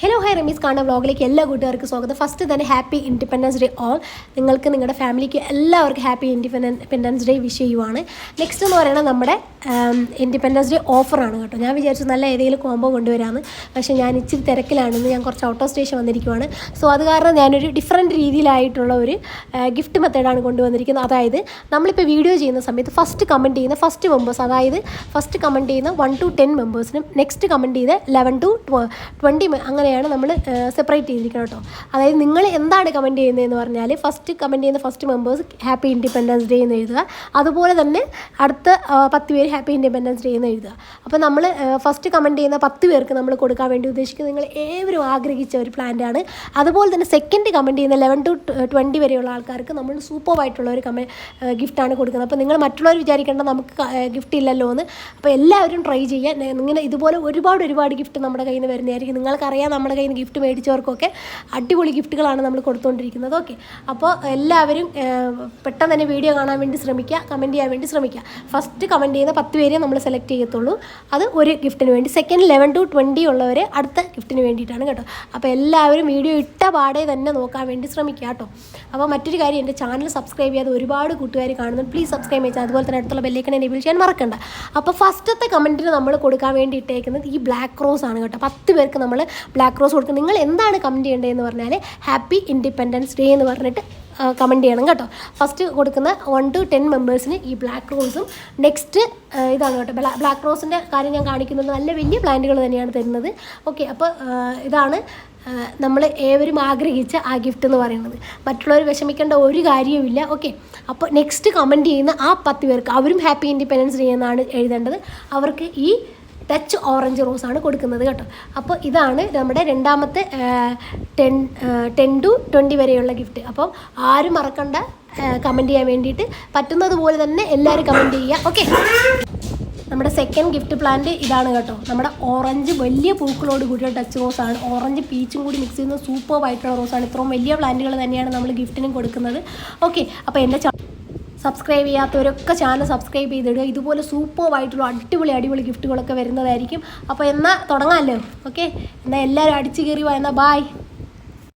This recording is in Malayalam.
ഹലോ ഹൈ റമീസ് കാണുന്ന വ്ളോഗിലേക്ക് എല്ലാ കൂട്ടുകാർക്കും സ്വാഗതം. ഫസ്റ്റ് തന്നെ ഹാപ്പി ഇൻഡിപെൻഡൻസ് ഡേ ഓൾ നിങ്ങൾക്ക് നിങ്ങളുടെ ഫാമിലിക്ക് എല്ലാവർക്കും ഹാപ്പി ഇൻഡിപെൻഡൻസ് ഡേ വിഷ് ചെയ്യുവാണ്. നെക്സ്റ്റ് എന്ന് പറയുന്നത് നമ്മുടെ ഇൻഡിപെൻഡൻസ് ഡേ ഓഫറാണ് കേട്ടോ. ഞാൻ വിചാരിച്ചു നല്ല ഏതെങ്കിലും കോംബോ കൊണ്ടുവരാമെന്ന് പക്ഷേ ഞാൻ ഇച്ചിരി തിരക്കിലാണെന്ന് ഞാൻ കുറച്ച് ഔട്ട് ഓഫ് സ്റ്റേഷൻ വന്നിരിക്കുവാണ്. സോ അത് കാരണം ഞാനൊരു ഡിഫറെന്റ് രീതിയിലായിട്ടുള്ള ഒരു ഗിഫ്റ്റ് മെത്തേഡാണ് കൊണ്ടുവന്നിരിക്കുന്നത്. അതായത് നമ്മളിപ്പോൾ വീഡിയോ ചെയ്യുന്ന സമയത്ത് ഫസ്റ്റ് കമന്റ് ചെയ്യുന്ന ഫസ്റ്റ് മെമ്പേഴ്സ് അതായത് ഫസ്റ്റ് കമന്റ് ചെയ്യുന്ന വൺ ടു ടെൻ മെമ്പേഴ്സിനും നെക്സ്റ്റ് കമന്റ് ചെയ്ത് ലെവൻ ടു ട്വന്റി അങ്ങനെയാണ് നമ്മൾ സെപ്പറേറ്റ് ചെയ്തിരിക്കുന്നത് കേട്ടോ. അതായത് നിങ്ങൾ എന്താണ് കമന്റ് ചെയ്യുന്നതെന്ന് പറഞ്ഞാൽ ഫസ്റ്റ് കമന്റ് ചെയ്യുന്ന first members happy independence day എന്ന് എഴുതുക. അതുപോലെ തന്നെ അടുത്ത പത്ത് പേര് ഹാപ്പി ഇൻഡിപെൻഡൻസ് ഡേ എന്ന് എഴുതുക. അപ്പോൾ നമ്മൾ ഫസ്റ്റ് കമന്റ് ചെയ്യുന്ന പത്ത് പേർക്ക് നമ്മൾ കൊടുക്കാൻ വേണ്ടി ഉദ്ദേശിക്കുന്നത് നിങ്ങൾ ഏവരും ആഗ്രഹിച്ച ഒരു പ്ലാന്റാണ് അതുപോലെ തന്നെ സെക്കൻഡ് കമന്റ് ചെയ്യുന്ന ലെവൻ ടു ട്വന്റി വരെയുള്ള ആൾക്കാർക്ക് നമ്മൾ സൂപ്പറായിട്ടുള്ള ഒരു കമ ഗിഫ്റ്റാണ് കൊടുക്കുന്നത്. അപ്പോൾ നിങ്ങൾ മറ്റുള്ളവർ വിചാരിക്കേണ്ട നമുക്ക് ഗിഫ്റ്റ് ഇല്ലല്ലോ എന്ന്. അപ്പോൾ എല്ലാവരും ട്രൈ ചെയ്യാൻ നെ- ഇങ്ങനെ ഇതുപോലെ ഒരുപാട് ഒരുപാട് ഗിഫ്റ്റ് നമ്മുടെ കയ്യിൽ നിന്ന് വരുന്നതായിരിക്കും. നിങ്ങൾക്കറിയാം നമ്മുടെ കയ്യിൽ നിന്ന് ഗിഫ്റ്റ് മേടിച്ചവർക്കൊക്കെ അടിപൊളി ഗിഫ്റ്റുകളാണ് നമ്മൾ കൊടുത്തുകൊണ്ടിരിക്കുന്നത് ഓക്കെ. അപ്പോൾ എല്ലാവരും പെട്ടെന്ന് തന്നെ വീഡിയോ കാണാൻ വേണ്ടി ശ്രമിക്കുക കമന്റ് ചെയ്യാൻ വേണ്ടി ശ്രമിക്കുക. ഫസ്റ്റ് കമന്റ് ചെയ്യുന്ന പത്ത് പേരെ നമ്മൾ സെലക്ട് ചെയ്യത്തുള്ളൂ. അത് ഒരു ഗിഫ്റ്റിന് വേണ്ടി. സെക്കൻഡ് ലെവൻ ടു ട്വന്റി ഉള്ളവരെ അടുത്ത ഗിഫ്റ്റിന് വേണ്ടിയിട്ടാണ് കേട്ടോ. അപ്പോൾ എല്ലാവരും വീഡിയോ ഇട്ട പാടെ തന്നെ നോക്കാൻ വേണ്ടി ശ്രമിക്കുക കേട്ടോ. അപ്പോൾ മറ്റൊരു കാര്യം എന്റെ ചാനൽ സബ്സ്ക്രൈബ് ചെയ്യാതെ ഒരുപാട് കൂട്ടുകാർ കാണുന്നുണ്ട് പ്ലീസ് സബ്സ്ക്രൈബ് ചെയ്യാം അതുപോലെ തന്നെ അടുത്തുള്ള ബെല്ലേക്കൺ എനേബിൾ ചെയ്യാൻ മറക്കണ്ട. അപ്പോൾ ഫസ്റ്റത്തെ കമന്റിന് നമ്മൾ കൊടുക്കാൻ വേണ്ടി ഇട്ടേക്കുന്നത് ഈ ബ്ലാക്ക് റോസ് ആണ് കേട്ടോ. പത്ത് പേർക്ക് നമ്മൾ ബ്ലാക്ക് റോസ് കൊടുക്കും. നിങ്ങൾ എന്താണ് കമന്റ് ചെയ്യേണ്ടതെന്ന് പറഞ്ഞാൽ ഹാപ്പി ഇൻഡിപെൻഡൻസ് ഡേ എന്ന് പറഞ്ഞിട്ട് കമന്റ് ചെയ്യണം കേട്ടോ. ഫസ്റ്റ് കൊടുക്കുന്ന വൺ ടു ടെൻ മെമ്പേഴ്സിന് ഈ ബ്ലാക്ക് റോസും നെക്സ്റ്റ് ഇതാണ് കേട്ടോ. ബ്ലാക്ക് റോസിന്റെ കാര്യം ഞാൻ കാണിക്കുന്നുണ്ട്. നല്ല വലിയ പ്ലാന്റുകൾ തന്നെയാണ് തരുന്നത്. ഓക്കെ അപ്പോൾ ഇതാണ് നമ്മൾ ഏവരും ആഗ്രഹിച്ച ആ ഗിഫ്റ്റ് എന്ന് പറയുന്നത്. മറ്റുള്ളവർ വിഷമിക്കേണ്ട ഒരു കാര്യവുമില്ല. ഓക്കെ അപ്പോൾ നെക്സ്റ്റ് കമന്റ് ചെയ്യുന്ന ആ പത്ത് പേർക്ക് അവരും ഹാപ്പി ഇൻഡിപെൻഡൻസ് ഡേ എന്നാണ് എഴുതേണ്ടത്. അവർക്ക് ഈ ടച്ച് ഓറഞ്ച് ആണ് കൊടുക്കുന്നത് കേട്ടോ. അപ്പോൾ ഇതാണ് നമ്മുടെ രണ്ടാമത്തെ ടെൻ ടെൻ ടു ട്വന്റി വരെയുള്ള ഗിഫ്റ്റ് അപ്പോൾ ആരും മറക്കണ്ട കമന്റ് ചെയ്യാൻ വേണ്ടിയിട്ട്. പറ്റുന്നതുപോലെ തന്നെ എല്ലാവരും കമന്റ് ചെയ്യുക ഓക്കെ നമ്മുടെ സെക്കൻഡ് ഗിഫ്റ്റ് പ്ലാന്റ് ഇതാണ് കേട്ടോ. നമ്മുടെ ഓറഞ്ച് വലിയ പൂക്കളോട് കൂടിയ ടച്ച് റോസാണ് ഓറഞ്ച് പീച്ചും കൂടി മിക്സ് ചെയ്യുന്ന സൂപ്പർ ആയിട്ടുള്ള റോസാണ് ഇത്രയും വലിയ പ്ലാന്റുകൾ തന്നെയാണ് നമ്മൾ ഗിഫ്റ്റിനും കൊടുക്കുന്നത്. ഓക്കെ അപ്പോൾ എന്റെ സബ്സ്ക്രൈബ് ചെയ്യാത്തവരൊക്കെ ചാനൽ സബ്സ്ക്രൈബ് ചെയ്തിടുക. ഇതുപോലെ സൂപ്പറായിട്ടുള്ള അടിപൊളി അടിപൊളി ഗിഫ്റ്റുകളൊക്കെ വരുന്നതായിരിക്കും. അപ്പോൾ എന്നാൽ തുടങ്ങാമല്ലോ ഓക്കെ എന്നാൽ എല്ലാവരും അടിച്ചു കയറി വാ. എന്നാൽ ബായ്